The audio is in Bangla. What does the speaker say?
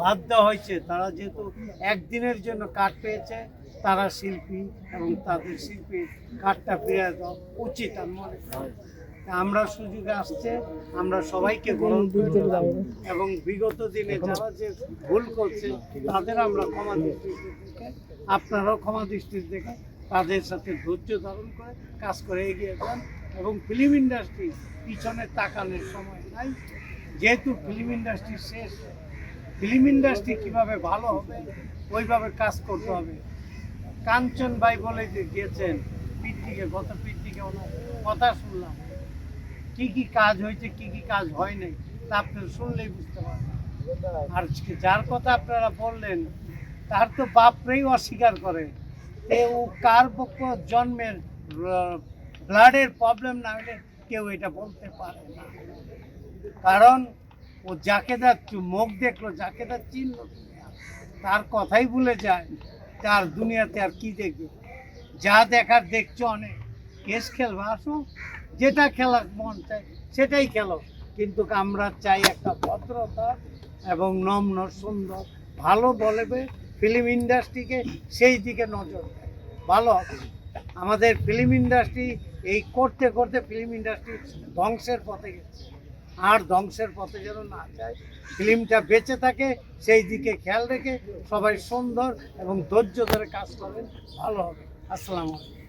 বাধ্য হয়েছে। তারা যেহেতু একদিনের জন্য কাঠ পেয়েছে, তারা শিল্পী এবং তাদের শিল্পীর কাঠটা ফিরে দেওয়া উচিত আমি মনে করি। আমরা সুযোগে আসছে, আমরা সবাইকে গ্রহণ করলাম এবং বিগত দিনে যারা যে ভুল করছে, তাদের আমরা ক্ষমা দৃষ্টিতে দেখে আপনারাও ক্ষমা দৃষ্টিতে দেখে তাদের সাথে ধৈর্য ধারণ করে কাজ করে এগিয়ে যান এবং ফিল্ম ইন্ডাস্ট্রি পিছনে তাকানোর সময় নাই। যেহেতু ফিল্ম ইন্ডাস্ট্রি শেষ ফিল্ম ইন্ডাস্ট্রি কীভাবে ভালো হবে, ওইভাবে কাজ করতে হবে। কাঞ্চন ভাই বলে যে গিয়েছেন, পিতৃকে, গত পিতৃকে ওনার কথা শুনলাম। কি কি কাজ হয়েছে, কি কি কাজ হয় নাই, তা আপনারা শুনলেই বুঝতে পারবেন। আর যার কথা আপনারা বললেন, তার তো বাপরেই অস্বীকার করে। এ ও কার পক্ষ জন্মের ব্লাডের প্রবলেম না হলে কেউ এটা বলতে পারে না। কারণ ও যাকে তার মুখ দেখল, যাকে তার চিনল তার কথাই ভুলে যায়, তার দুনিয়াতে আর কি দেখবে? যা দেখার দেখছ অনেক। কেস খেলবে, আসো। যেটা খেলার মন চায়, সেটাই খেলো। কিন্তু আমরা চাই একটা ভদ্রতা এবং নম্র, সুন্দর, ভালো বলবে ফিল্ম ইন্ডাস্ট্রিকে সেই দিকে নজর ভালো আমাদের ফিল্ম ইন্ডাস্ট্রি এই করতে করতে ফিল্ম ইন্ডাস্ট্রি ধ্বংসের পথে গেছে। আর ধ্বংসের পথে যেন না যায়। ফিল্মটা বেঁচে থাকে, সেই দিকে খেয়াল রেখে সবাই সুন্দর এবং ধৈর্য ধরে কাজ করেন, ভালো হবে। আসসালামু আলাইকুম।